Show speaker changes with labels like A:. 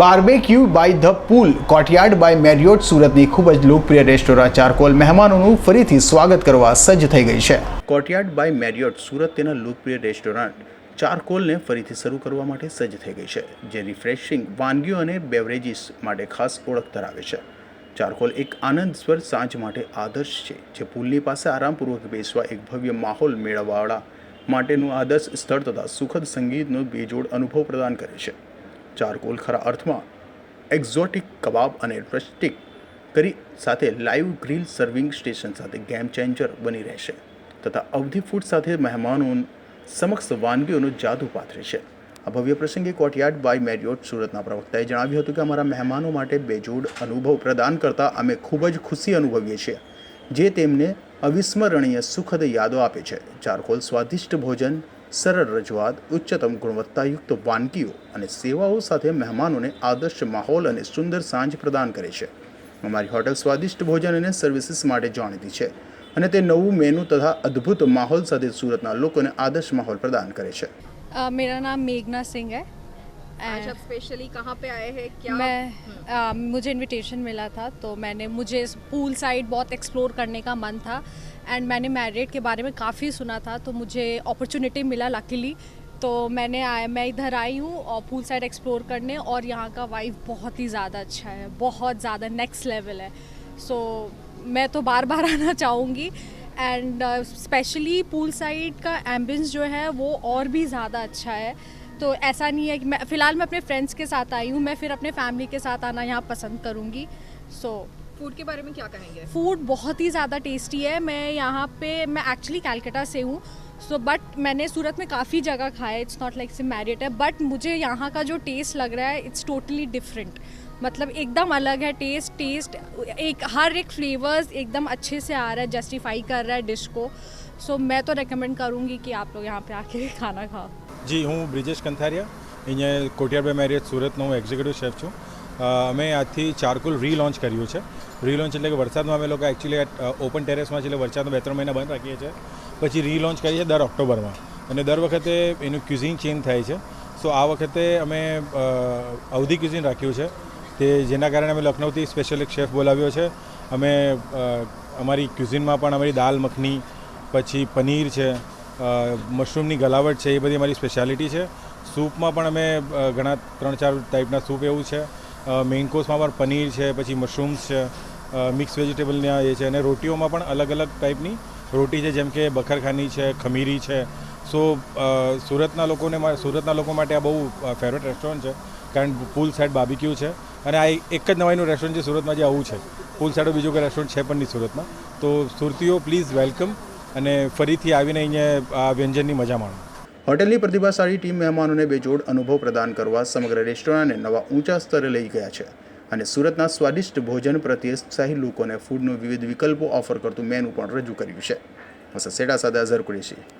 A: Barbecue by the pool courtyard by Marriott સુરતની ખૂબ જ લોકપ્રિય રેસ્ટોરાં ચારકોલ મહેમાનોનું ફરીથી સ્વાગત કરવા સજ્જ થઈ ગઈ છે. કોટયાર્ડ બાય મેરિયોટ સુરત તેના લોકપ્રિય રેસ્ટોરન્ટ ચારકોલને ફરીથી શરૂ કરવા માટે સજ્જ થઈ ગઈ છે, જે રિફ્રેશિંગ વાનગીઓ અને બેવરેજીસ માટે ખાસ ઓળખ ધરાવે છે. ચારકોલ એક આનંદસ્વર સાંજ માટે આદર્શ છે, જે પુલની પાસે આરામપૂર્વક બેસવા એક ભવ્ય માહોલ મેળવવાળા માટેનું આદર્શ સ્થળ તથા સુખદ સંગીતનો બેજોડ અનુભવ પ્રદાન કરે છે. ચારકોલ ખરા અર્થમાં એક્ઝોટિક કબાબ અને રસ્ટિક કરી સાથે લાઈવ ગ્રીલ સર્વિંગ સ્ટેશન સાથે ગેમ ચેન્જર બની રહેશે તથા અવધિ ફૂડ સાથે મહેમાનો સમક્ષ વાનગીઓનો જાદુ પાથરે છે. આ ભવ્ય પ્રસંગે કોટયાર્ડ બાય મેરિયોટ સુરતના પ્રવક્તાએ જણાવ્યું હતું કે અમારા મહેમાનો માટે બેજોડ અનુભવ પ્રદાન કરતા અમે ખૂબ જ ખુશી અનુભવીએ છીએ, જે તેમને અવિસ્મરણીય સુખદ યાદો આપે છે. ચારકોલ સ્વાદિષ્ટ ભોજન સરળ રજૂઆત, ઉચ્ચતમ ગુણવત્તાયુક્ત વાનગીઓ અને સેવાઓ સાથે મહેમાનોને આદર્શ માહોલ અને સુંદર સાંજ પ્રદાન કરે છે. અમારી હોટેલ સ્વાદિષ્ટ ભોજન અને સર્વિસીસ માટે જાણીતી છે અને તે નવું મેનુ તથા અદ્ભુત માહોલ સાથે સુરતના લોકોને આદર્શ માહોલ પ્રદાન કરે છે.
B: મેરા નામ મેઘના સિંહ હૈ.
C: आज आप स्पेशली कहाँ पे आए हैं? क्या
B: मैं अ, मुझे इनविटेशन मिला था तो मैंने मुझे पूल साइड बहुत एक्सप्लोर करने का मन था। एंड मैंने मैरिड के बारे में काफ़ी सुना था तो मुझे अपॉर्चुनिटी मिला लकीली तो मैंने आया मैं इधर आई हूँ और पूल साइड एक्सप्लोर करने और यहाँ का वाइफ बहुत ही ज़्यादा अच्छा है बहुत ज़्यादा नेक्स्ट लेवल है। सो so, मैं तो बार बार आना चाहूँगी। एंड स्पेशली पूल साइड का एम्बियंस जो है वो और भी ज़्यादा अच्छा है। तो ऐसा नहीं है कि मैं फ़िलहाल मैं अपने फ्रेंड्स के साथ आई हूँ मैं फिर अपने फैमिली के साथ आना यहाँ पसंद करूँगी। सो so,
C: फ़ूड के बारे में क्या कहेंगे?
B: फ़ूड बहुत ही ज़्यादा टेस्टी है। मैं यहाँ पे मैं एक्चुअली कैलकाटा से हूँ। सो बट मैंने सूरत में काफ़ी जगह खाया इट्स नॉट लाइक से मैरिड है। बट मुझे यहाँ का जो टेस्ट लग रहा है इट्स टोटली डिफरेंट मतलब एकदम अलग है टेस्ट टेस्ट एक हर एक फ्लेवर्स एकदम अच्छे से आ रहा है जस्टिफाई कर रहा है डिश को। सो so, मैं तो रिकमेंड करूँगी कि आप लोग यहाँ पे आके खाना खाओ।
D: જી, હું બ્રિજેશ કંથારિયા. અહીંયા કોટિયાર બાય મેરિયટ સુરતનો હું એક્ઝિક્યુટિવ શેફ છું. અમે આજથી ચારકોલ રીલોન્ચ કર્યું છે. રીલોન્ચ એટલે કે વરસાદમાં અમે લોકો એકચ્યુઅલી ઓપન ટેરેસમાં છે એટલે વરસાદમાં બે ત્રણ મહિના બંધ રાખીએ છીએ. પછી રીલોન્ચ કરીએ છીએ દર ઓક્ટોબરમાં. અને દર વખતે એનું ક્યુઝિન ચેન્જ થાય છે. સો આ વખતે અમે અવધિ ક્યુઝિન રાખ્યું છે. તે જેના કારણે અમે લખનૌથી સ્પેશિયલ એક શેફ બોલાવ્યો છે. અમે અમારી ક્યુઝિનમાં પણ અમારી દાલ મખની, પછી પનીર છે. મશરૂમની ગલાવટ છે એ બધી અમારી સ્પેશિયાલિટી છે. સૂપમાં પણ અમે ઘણા ત્રણ ચાર ટાઈપના સૂપ એવું છે. મેઇન કોર્સમાં પણ પનીર છે, પછી મશરૂમ્સ છે મિક્સ વેજીટેબલના એ છે અને રોટીઓમાં પણ અલગ અલગ ટાઈપની રોટી છે, જેમ કે બખરખાની છે, ખમીરી છે. સો સુરતના લોકોને સુરતના લોકો માટે આ બહુ ફેવરેટ રેસ્ટોરન્ટ છે. કારણ પુલ સાઈડ બાબીક્યુ છે. અને આ એક જ નવાઈનું રેસ્ટોરન્ટ છે સુરતમાં જે આવું છે. પુલ સાઈડ બીજું કોઈ રેસ્ટોરન્ટ છે પણ નહીં સુરતમાં. તો સુરતીઓ પ્લીઝ વેલકમ અને ફરીથી આવીને અહીંયા આ વ્યંજનની મજા માણો.
A: હોટેલની પ્રતિભાશાળી ટીમ મહેમાનોને બેજોડ અનુભવ પ્રદાન કરવા સમગ્ર રેસ્ટોરન્ટને નવા ઊંચા સ્તરે લઈ ગયા છે અને સુરતના સ્વાદિષ્ટ ભોજન પ્રત્યે ઉત્સાહી લોકોને ફૂડનો વિવિધ વિકલ્પો ઓફર કરતું મેનુ પણ રજૂ કર્યું છે. સેડા સાથે અઝર કુરેશી.